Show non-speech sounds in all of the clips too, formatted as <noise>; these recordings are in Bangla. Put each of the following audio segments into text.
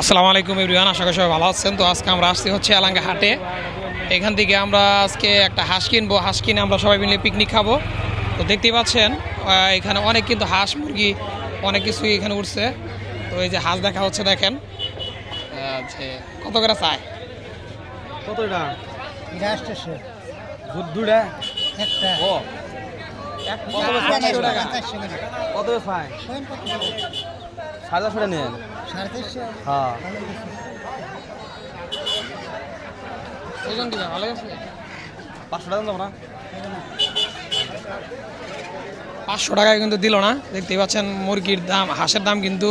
আসসালামু আলাইকুম এভরিওয়ান আশা করি সবাই ভালো আছেন। তো আজকে আমরা আসছি হচ্ছে এলাঙ্গা হাটে। এখান থেকে আমরা আজকে একটা হাঁস কিনবো। হাঁস কিনে আমরা সবাই মিলে পিকনিক খাব। তো দেখতেই পাচ্ছেন এখানে অনেক কিন্তু হাঁস মুরগি অনেক কিছুই এখানে উঠছে। তো এই যে হাঁস দেখা হচ্ছে দেখেন। যে কত করে চায়? কত এটা? এটা আসতেছে দুধ দুটা একটা। ও। কত টাকা। কত? সাড়ে চারশো টাকা নেন? পাঁচশো টাকা টাকায় কিন্তু দিল না। দেখতেই পাচ্ছেন মুরগির দাম, হাঁসের দাম কিন্তু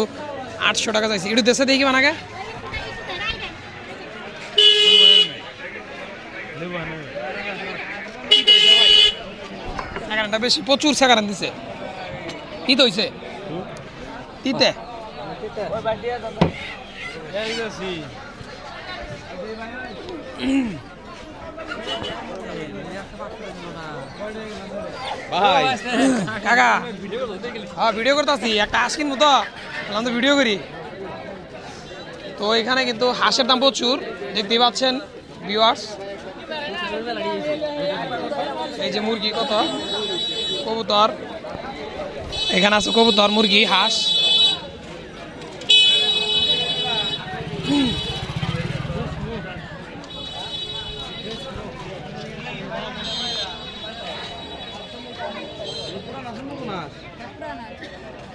আটশো টাকা চাইছে। একটু দেশে দেখি সেখানটা বেশি, প্রচুর সেখান দিছে। কি তো হইছে। তিতে? ভাই। কাকা হ্যাঁ ভিডিও করতেছি। একটা হাঁস কিনবো তো। বললাম তো ভিডিও করি। তো এখানে কিন্তু হাঁসের দাম প্রচুর। দেখতেই পাচ্ছেন ভিউয়ার্স এই যে মুরগি কত? কবুতর। এখানে আছে কবুতর মুরগি হাঁস।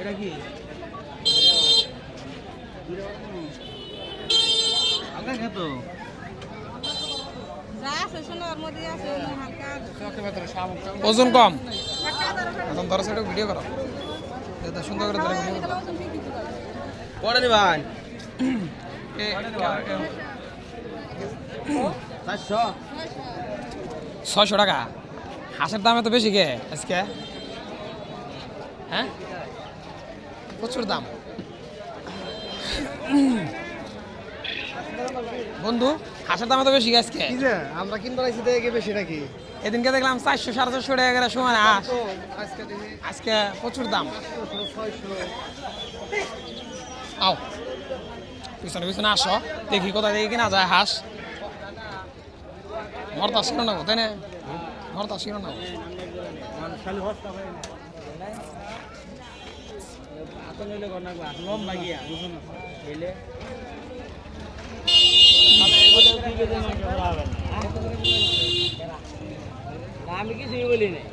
এটা কি হালকা খেতো ওজন কম? এখন ধরো সেটা ভিডিও করো। এটা সুন্দর করে ধরে পড়ে নি ভাই? ছয়শো। টাকা? হাঁসের দাম এত বেশি কে আজকে? হ্যাঁ? প্রচুর দাম। বন্ধু হাঁসের দাম এত বেশি কে আজকে আমরা কিনতে পারছি দেখে বেশি নাকি? এদিনকে দেখলাম চারশো সাড়ে চারশো টাকা করে সময়। হাঁস আজকে প্রচুর দাম। আও পিছনে পিছনে আসো। দেখি কোথায় দেখি কিনা যায় হাঁস। মরতা ছিল না? গো, তাই না মরতা ছিল না। গো। আমি কিছুই বলি নাই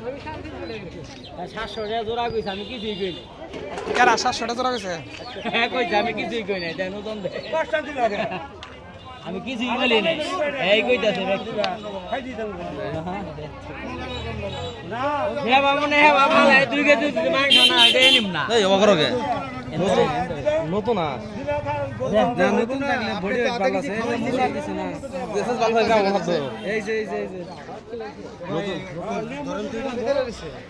সাতশো টাকা জোড়া কইছে আমি কিছুই কই নাই কারা সাতশোটা জোড়া গেছে হ্যাঁ কইছে আমি কিছুই কই নাই দেন নতুন দে। আমি কিছুই বলি নাই এই কইতাছে নতুন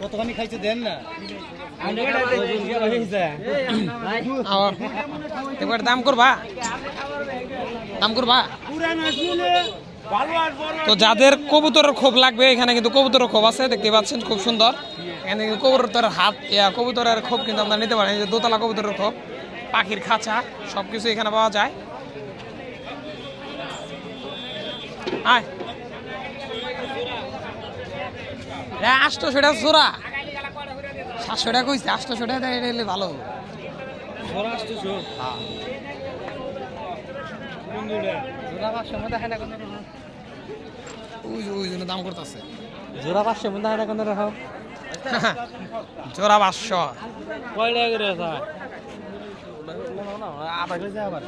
কতখানি খাইছে দেন না? এবার দাম করবা। দাম করবা। তো যাদের কবুতরের খোপ লাগবে এখানে কিন্তু কবুতরের খোপ আছে দেখতে পাচ্ছেন খুব সুন্দর। এখানে কিন্তু কবুতরের হাত ইয়া, কবুতরের খোপ কিন্তু আপনারা নিতে পারেন যে দোতলা কবুতরের খোপ পাখির খাঁচা সব কিছু এখানে পাওয়া যায়। আয়। আটশো সেটা জোড়া। সাতশো টাকা কইছে আটশো টাকা এটা হলে ভালো হতো। ওই ওই জন্য দাম করতেছে। জোড়া পাঁচশো মধ্যে হাজার কোন রাখো? <laughs> জোড়া পাঁচশো। কয় টাকা করে আছে? আবার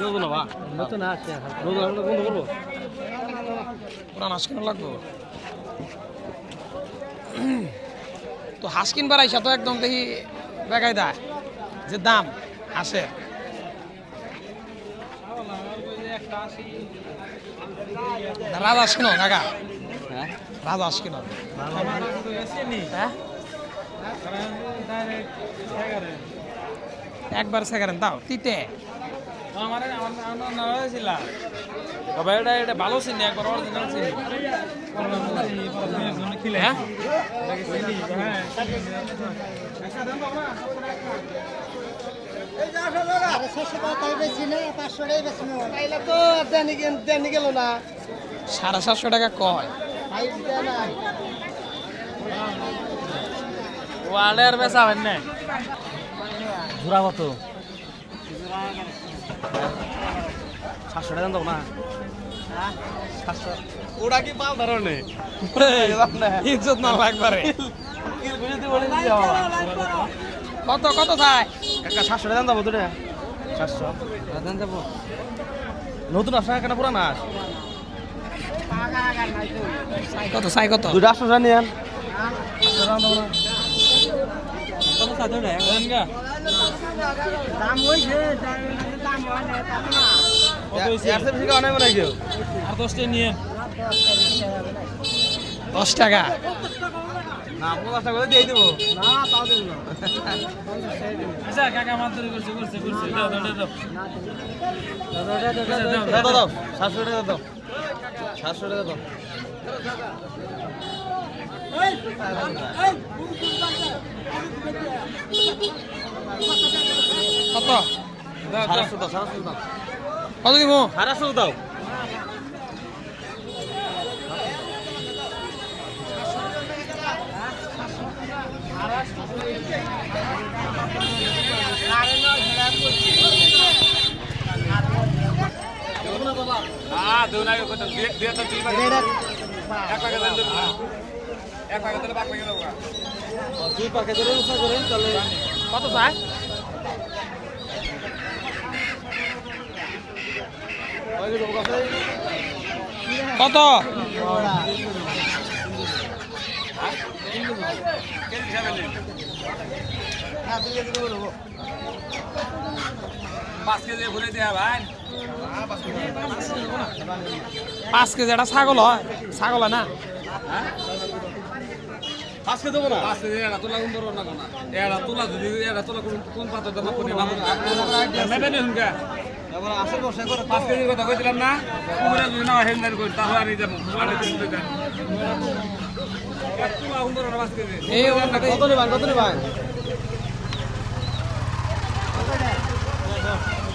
নতুন বা নতুন আছে নতুন আমরা করব পুরান হাঁস কিনা লাগবো? তো হাঁস কিনবার আইসা তো একদম দেখি বেগাই দেয় যে দাম হাঁসের। রাজা হাঁস কিনো কাকা। হ্যাঁ? রাজা হাঁস কিনো হ্যাঁ? একবার সেখানে দাও তিতে। তবে এটা এটা ভালো চিনি একবার অরিজিনাল চিনি হ্যাঁ। সাড়ে সাতশো টাকা কয়? ওয়ালের বেচা হয় না? কত? সাতশো টাকা দেবো না। ওটা কি পাল ধরনে ইজ্জত না কত কত চাই? কাকা সাতশো টাকা দেবো দুটা সাতশো। দেন দেবো নতুন আসা কেন পুরান আস? কত চাই কত? দুটা আটশো টাকা নিয়েন দাম হইছে দাম হয় না আর দশটা নিয়ে দশ টাকা। না পঞ্চাশ টাকা করে দিয়ে দেবো। না তাও দেব না। আচ্ছা কাকা মাত্র করছে করছে করছে। দাও দাও দাও দাও। দাও দাও সাতশো টাকা দাও। সাতশো টাকা দাও। কত সাতশো দাও। সাতশো দাও কত দিব? সাতশো দাও। দুই আগে কত? দিয়ে তো এটা এক টাকা দেন দেবো এক টাকা দিলে বাকি দেবো দুই পাকে ধরে উৎসাহ করেন তাহলে কত চাই কত হ্যাঁ দেবো পাঁচ কেজি ঘুরে দেয়া ভাই। পাঁচ কেজি একটা ছাগল হয়। ছাগল হয় না? আজকে দেবো না? পাঁচ কেজি এটা তোলা কোন ধরো না তোলা যদি এটা তোলা নাম পাঁচ কেজির কথা কইছিলাম না? পুরা যদি না হেন্দার তাহলে আর যাব। আর কেজি। কত নেবেন কত নেবেন দাম গেলে তিন হাজার দাম পঁচিশশো দিবেন হ্যাঁ তাহলে যে এটা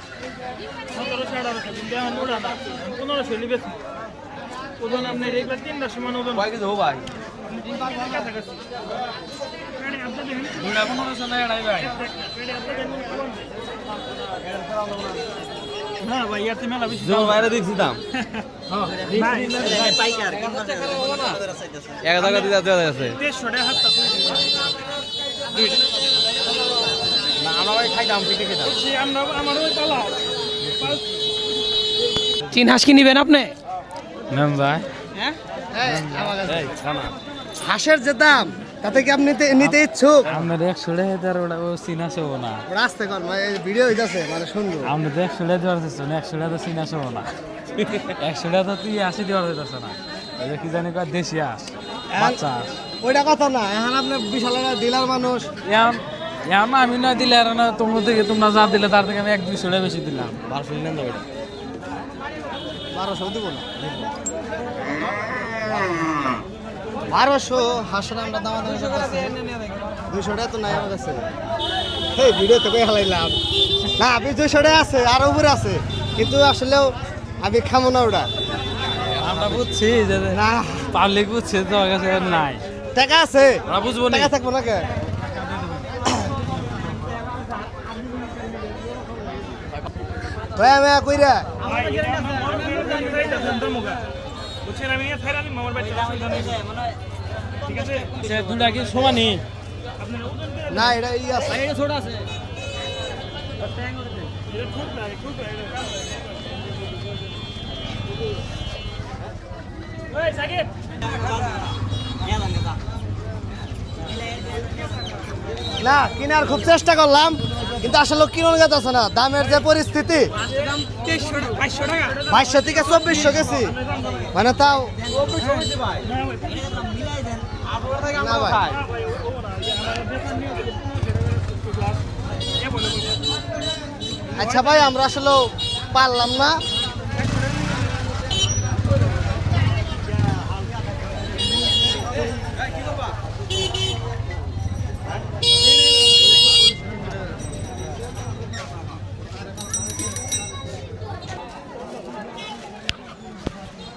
সতেরোশো আঠারোশো কিন্তু এখন ওটা না পনেরোশো নিবেছি ওজন আপনার এইবার তিনটার সময় ওজন। ভাই? আপনি এড়াই ভাই। আপনি হ্যাঁ ভাই ইয়াতে মেলা বেশি বাইরে দেখছি দাম। এক দিতে আছে টাকা। হাতটা না আমরা খাইতাম পিঠে খেতাম। আমরা আমার ওই পালা চীন হাঁস কি নিবেন আপনি? নেন ভাই। হ্যাঁ? হাঁসের যে দাম তাতে কি আপনি নিতে- ইচ্ছুক? একশো টাকা ওটা ও চিনা শোবো না। ওরা আসতে কর মানে ভিডিও হইতাছে মানে সুন্দর আমরা একশো টাকা দেওয়ার চেষ্টা একশো টাকা তো চিনা শোবো না। একশো টাকা তো তুই আসি দেওয়ার না। এটা কি জানি কয় দেশি আস বাচ্চা আস ওইটা কথা না এখন আপনি বিশাল ডিলার মানুষ। এখন এখন আমি না দিলে আর না তোমরা থেকে তোমরা যা দিলে তার থেকে আমি এক দুইশো টাকা বেশি দিলাম। বারোশো নেন তো এটা বারোশো দিব না। বারোশো হাঁসের আমরা দাম দুইশো টাকা তো নাই আমার কাছে। এই ভিডিও তো কই হালাইলাম। না দুইশো টাকা আছে আর উপরে আছে। কিন্তু আসলেও আমি খামো না ওটা। আমরা বুঝছি যে না। পাবলিক বুঝছে তোমার কাছে নাই। টাকা আছে। বুঝব না। টাকা থাকব না কে? ভয়া ভয়া কইরা। বুঝছেন আমি ফের আনি মামার বাড়ি অসুবিধা নেই ঠিক আছে দুটা কি সমানই? না এটা ই আছে। ছোট আছে। না কেনার খুব চেষ্টা করলাম। কিন্তু আসলে কিরণ গাছ আছে না, দামের যে পরিস্থিতি। বাইশশো থেকে চব্বিশশো গেছি। মানে তাও না ভাই। আচ্ছা ভাই, আমরা আসলে পারলাম না।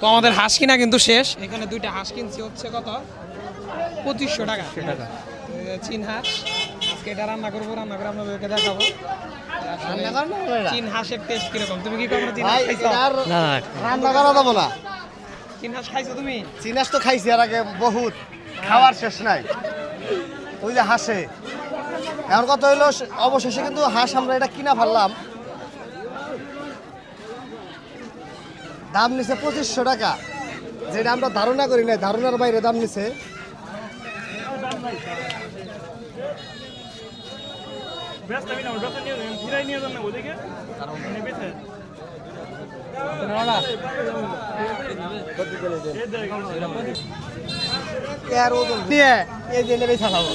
তো আমাদের হাঁস কিনা কিন্তু শেষ। এখানে দুইটা হাঁস কিনছি হচ্ছে কত? পঁচিশশো টাকা। টাকা। চীন হাঁস। আজকে এটা রান্না করব রান্না করে আপনাদেরকে দেখাবো? চীন হাঁসের টেস্ট কীরকম? তুমি কি কখনো চীন হাঁস খাইছো? আর রান্না করা যাব না। চীন হাঁস খাইছো তুমি? চিনাস তো খাইছি আর আগে বহুত। খাওয়ার শেষ নাই। ওই যে হাসে। এখন কত হইল অবশেষে কিন্তু হাঁস আমরা এটা কিনা ফেললাম। দাম নিছে পঁচিশশো টাকা। যেটা আমরা ধারণা করি নাই ধারণার বাইরে দাম নিছে। মানে দিয়ে এই যে নেবে চালাবো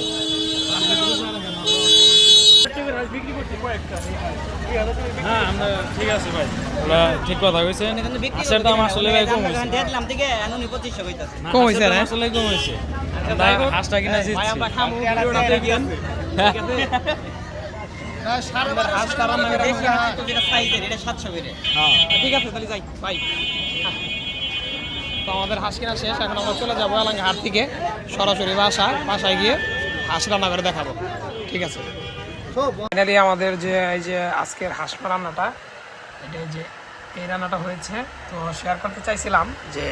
হ্যাঁ আমরা ঠিক আছে ভাই। ওরা ঠিক কথা কইছে। হাঁসের দাম আসলে ভাই কম হয়েছে দেখলাম থেকে এনুনি পঁচিশশো কইতাছে। কম হয়েছে না? আসলে কম হয়েছে আমরা হাঁসটা কিনা জিতছি হাঁসটা রান্না করে দেশি হাঁস তো যেটা সাইজের এটা সাতশো করে। ঠিক আছে তাহলে যাই। বাই। তো আমাদের হাঁস কিনা শেষ এখন আমরা চলে যাব এলাঙ্গা হাট থেকে। সরাসরি বাসা বাসায় গিয়ে হাঁস রান্না করে দেখাবো। ঠিক আছে। ফাইনালি আমাদের যে এই যে আজকের হাঁস রান্নাটা এটা এই যে এই রান্নাটা হয়েছে। তো শেয়ার করতে চাইছিলাম যে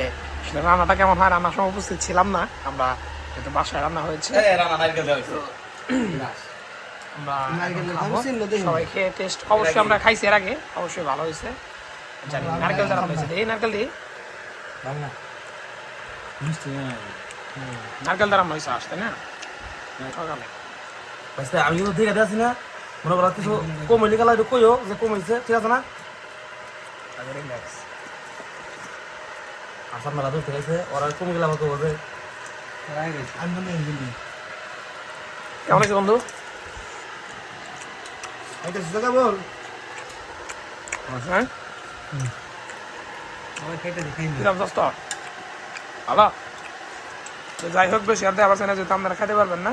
রান্নাটা কেমন হয়? রান্নার সময় উপস্থিত ছিলাম না। আমরা যেহেতু বাসায় রান্না হয়েছে সবাই খেয়ে টেস্ট অবশ্যই আমরা খাইছি এর আগে। অবশ্যই ভালো হয়েছে। জানি নারকেল দ্বারা হয়েছে এই নারকেল দিয়ে নারকেল দ্বারা হয়েছে আসতে না? সকালে। আচ্ছা আমি কিন্তু দেখে আছি না। মনে করো কিছু কমাইলে গেলা একটু কইও যে কমাইছে ঠিক আছে না? আসার মেলা থেকে আছে ওরা কমে গেলে আমাকে বলবে। কেমন হয়েছে বন্ধু? বল। হ্যাঁ? যাই হোক বেশি আর দেওয়া পারছে না যেহেতু আপনারা খেতে পারবেন না।